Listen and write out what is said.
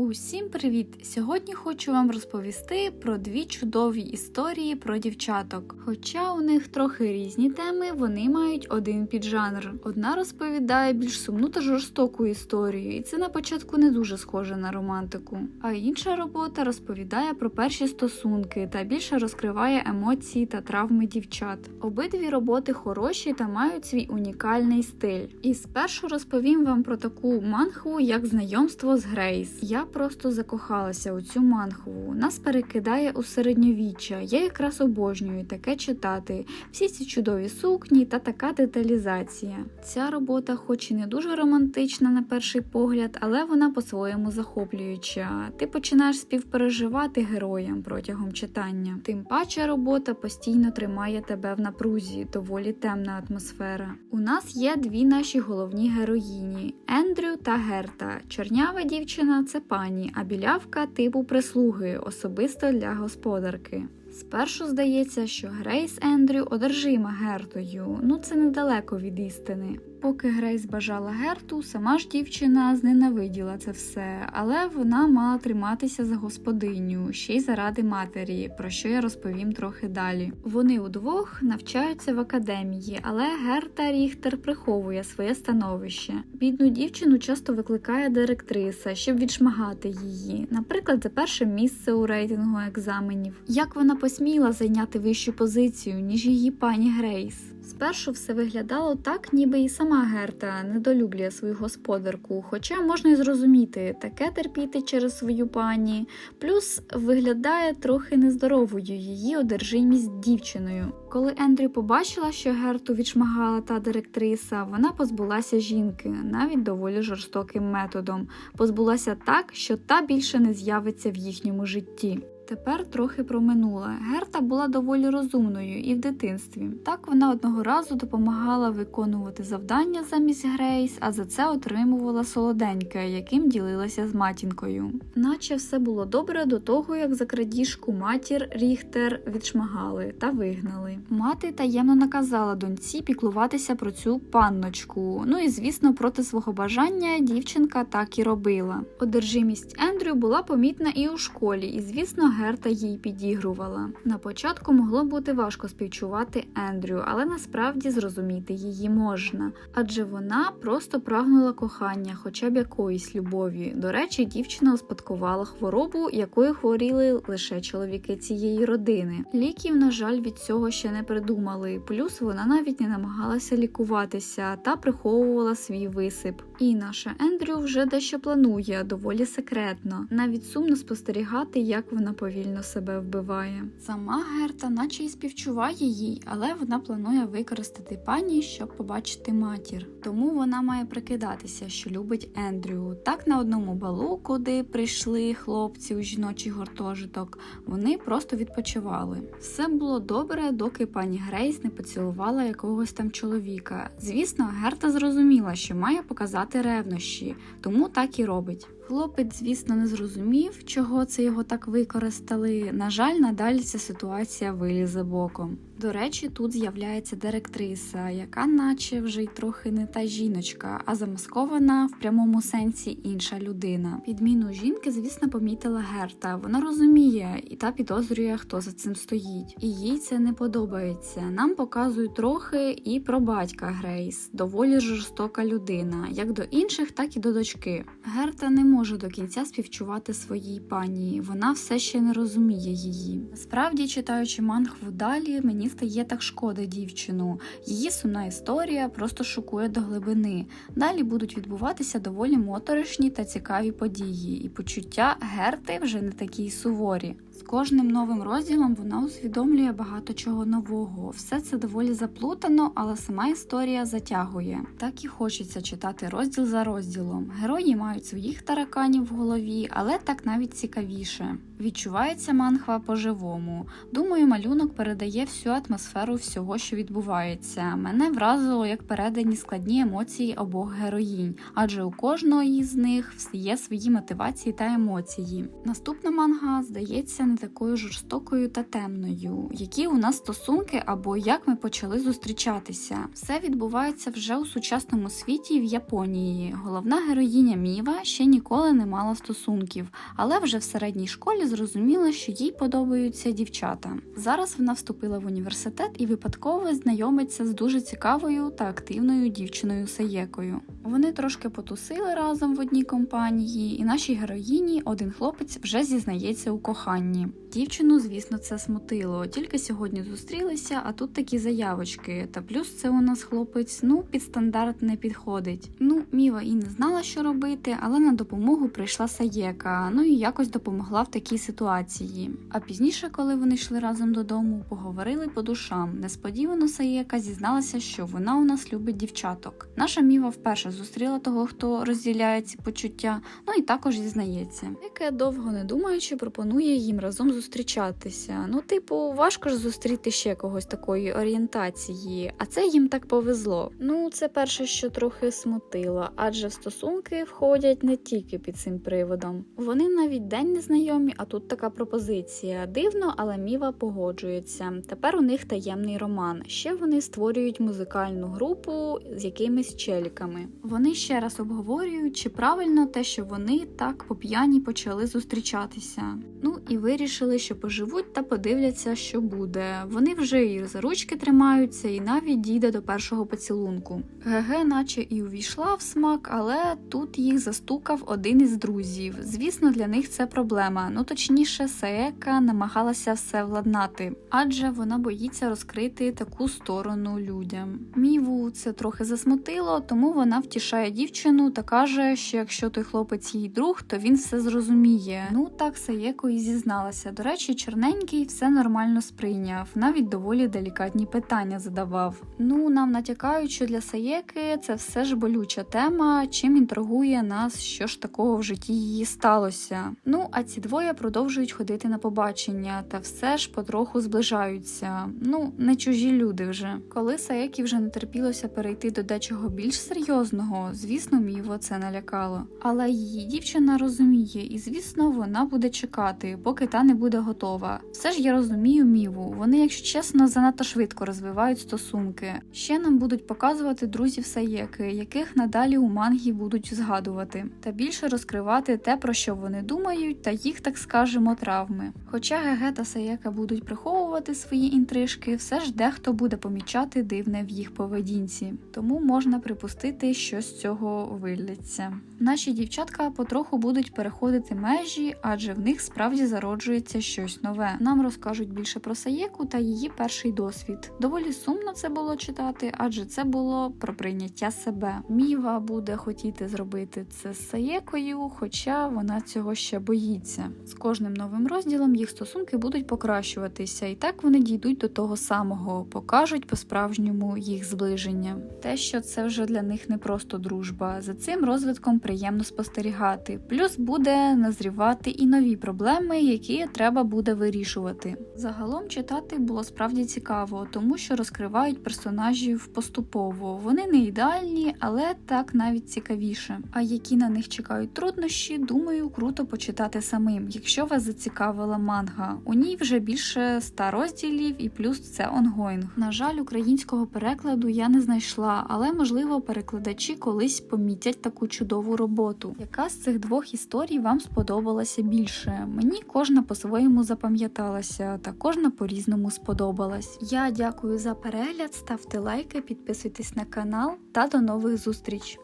Усім привіт! Сьогодні хочу вам розповісти про дві чудові історії про дівчаток. Хоча у них трохи різні теми, вони мають один піджанр. Одна розповідає більш сумну та жорстоку історію, і це на початку не дуже схоже на романтику. А інша робота розповідає про перші стосунки та більше розкриває емоції та травми дівчат. Обидві роботи хороші та мають свій унікальний стиль. І спершу розповім вам про таку манхву, як знайомство з Грейс. Я просто закохалася у цю манхву. Нас перекидає у середньовіччя. Я якраз обожнюю таке читати. Всі ці чудові сукні та така деталізація. Ця робота, хоч і не дуже романтична на перший погляд, але вона по-своєму захоплююча. Ти починаєш співпереживати героям протягом читання. Тим паче робота постійно тримає тебе в напрузі, доволі темна атмосфера. У нас є дві наші головні героїні Ендрю та Герта. Чорнява дівчина це пані, а білявка типу прислуги, особисто для господарки. Спершу здається, що Грейс Ендрю одержима Гертою, ну це недалеко від істини. Поки Грейс бажала Герту, сама ж дівчина зненавиділа це все, але вона мала триматися за господиню, ще й заради матері, про що я розповім трохи далі. Вони удвох навчаються в академії, але Герта Ріхтер приховує своє становище. Бідну дівчину часто викликає директриса, щоб відшмагати її, наприклад, за перше місце у рейтингу екзаменів. Як вона посміла зайняти вищу позицію, ніж її пані Грейс? Спершу все виглядало так, ніби і сама Герта недолюблює свою господарку, хоча можна й зрозуміти, таке терпіти через свою пані, плюс виглядає трохи нездоровою її одержимість дівчиною. Коли Ендрю побачила, що Герту відшмагала та директриса, вона позбулася жінки, навіть доволі жорстоким методом, позбулася так, що та більше не з'явиться в їхньому житті. Тепер трохи про минуле. Герта була доволі розумною і в дитинстві. Так вона одного разу допомагала виконувати завдання замість Грейс, а за це отримувала солоденьке, яким ділилася з матінкою. Наче все було добре до того, як за крадіжку матір Ріхтер відшмагали та вигнали. Мати таємно наказала доньці піклуватися про цю панночку. Ну і звісно, проти свого бажання дівчинка так і робила. Одержимість Ендрю була помітна і у школі, і звісно, Герта їй підігрувала. На початку могло бути важко співчувати Ендрю, але насправді зрозуміти її можна, адже вона просто прагнула кохання, хоча б якоїсь любові. До речі, дівчина успадкувала хворобу, якою хворіли лише чоловіки цієї родини. Ліків, на жаль, від цього ще не придумали. Плюс вона навіть не намагалася лікуватися та приховувала свій висип. І наша Ендрю вже дещо планує доволі секретно. Навіть сумно спостерігати, як вона повільно себе вбиває. Сама Герта, наче й співчуває їй, але вона планує використати пані, щоб побачити матір. Тому вона має прикидатися, що любить Ендрю. Так на одному балу, куди прийшли хлопці у жіночий гуртожиток, вони просто відпочивали. Все було добре, доки пані Грейс не поцілувала якогось там чоловіка. Звісно, Герта зрозуміла, що має показати ревнощі, тому так і робить. Хлопець, звісно, не зрозумів, чого це його так використали. На жаль, надалі ця ситуація вилізе боком. До речі, тут з'являється директриса, яка, наче вже й трохи не та жіночка, а замаскована в прямому сенсі інша людина. Підміну жінки, звісно, помітила Герта. Вона розуміє і та підозрює, хто за цим стоїть. І їй це не подобається. Нам показують трохи і про батька Грейс, доволі жорстока людина, як до інших, так і до дочки. Герта не може до кінця співчувати своїй пані. Вона все ще не розуміє її. Насправді, читаючи мангву далі, мені стає так шкода дівчину. Її сумна історія просто шокує до глибини. Далі будуть відбуватися доволі моторошні та цікаві події, і почуття Герти вже не такі суворі. З кожним новим розділом вона усвідомлює багато чого нового. Все це доволі заплутано, але сама історія затягує. Так і хочеться читати розділ за розділом. Герої мають своїх тараканів в голові, але так навіть цікавіше. Відчувається манхва по-живому. Думаю, малюнок передає всю атмосферу всього, що відбувається. Мене вразило, як передані складні емоції обох героїнь, адже у кожної з них є свої мотивації та емоції. Наступна манга здається не такою жорстокою та темною, які у нас стосунки або як ми почали зустрічатися. Все відбувається вже у сучасному світі в Японії. Головна героїня Міва ще ніколи не мала стосунків, але вже в середній школі зрозуміла, що їй подобаються дівчата. Зараз вона вступила в університет і випадково знайомиться з дуже цікавою та активною дівчиною Саєкою. Вони трошки потусили разом в одній компанії, і нашій героїні один хлопець вже зізнається у коханні. Дівчину, звісно, це смутило. Тільки сьогодні зустрілися, а тут такі заявочки. Та плюс це у нас хлопець, ну, під стандарт не підходить. Ну, Міва і не знала, що робити, але на допомогу прийшла Саєка, ну і якось допомогла в такій ситуації. А пізніше, коли вони йшли разом додому, поговорили по душам. Несподівано Саєка зізналася, що вона у нас любить дівчаток. Наша Міва вперше зустріла того, хто розділяє ці почуття, ну і також зізнається. Яке довго не думаючи, пропонує їм разом зустрічатися. Ну, типу, важко ж зустріти ще когось такої орієнтації, а це їм так повезло. Ну, це перше, що трохи смутило, адже стосунки входять не тільки під цим приводом. Вони навіть день не знайомі, а тут така пропозиція. Дивно, але Міва погоджується. Тепер у них таємний роман. Ще вони створюють музикальну групу з якимись челіками. Вони ще раз обговорюють, чи правильно те, що вони так по п'яні почали зустрічатися. Ну і вирішили, що поживуть та подивляться, що буде. Вони вже і за ручки тримаються, і навіть дійде до першого поцілунку. ГГ, наче і увійшла в смак, але тут їх застукав один із друзів. Звісно, для них це проблема. Ну точніше, Саека намагалася все владнати, адже вона боїться розкрити таку сторону людям. Міву це трохи засмутило, тому вона втішає дівчину та каже, що якщо той хлопець їй друг, то він все зрозуміє. Ну так Саєко і зізналася. До речі, чорненький все нормально сприйняв, навіть доволі делікатні питання задавав. Ну нам натякають, що для Саєки це все ж болюча тема, чим інтригує нас, що ж такого в житті її сталося. Ну а ці двоє продовжують ходити на побачення та все ж потроху зближаються. Ну не чужі люди вже. Коли Саєкі вже не терпілося перейти до дечого більш серйозного, звісно, Міво це налякало. Але її дівчина розуміє, і звісно, вона буде чекати, поки та не буде готова. Все ж я розумію Міву. Вони, якщо чесно, занадто швидко розвивають стосунки. Ще нам будуть показувати друзів Саєки, яких надалі у мангі будуть згадувати, та більше розкривати те, про що вони думають, та їх, так скажемо, травми. Хоча Геге та Саєка будуть приховувати свої інтрижки, все ж дехто буде помічати дивне в їх поведінці, тому можна припустити, що з цього вилляться. Наші дівчатка потроху будуть переходити межі, адже в них справді зароджується щось нове. Нам розкажуть більше про Саєку та її перший досвід. Доволі сумно це було читати, адже це було про прийняття себе. Міва буде хотіти зробити це з Саєкою, хоча вона цього ще боїться. З кожним новим розділом їх стосунки будуть покращуватися, і так вони дійдуть до того самого, покажуть по-справжньому їх зближення. Те, що це вже для них не просто дружба. За цим розвитком приємно спостерігати. Плюс буде назрівати і нові проблеми, які треба буде вирішувати. Загалом читати було справді цікаво, тому що розкривають персонажів поступово. Вони не ідеальні, але так навіть цікавіше. А які на них чекають труднощі, думаю, круто почитати самим, якщо вас зацікавила манга. У ній вже більше ста розділів, і плюс це онгоїнг. На жаль, українського перекладу я не знайшла, але можливо перекладачі колись помітять таку чудову роботу. Яка з цих двох історій вам сподобалася більше? Мені кожна по-своєму запам'яталася, та кожна по-різному сподобалась. Я дякую за перегляд, ставте лайки, підписуйтесь на канал та до нових зустріч!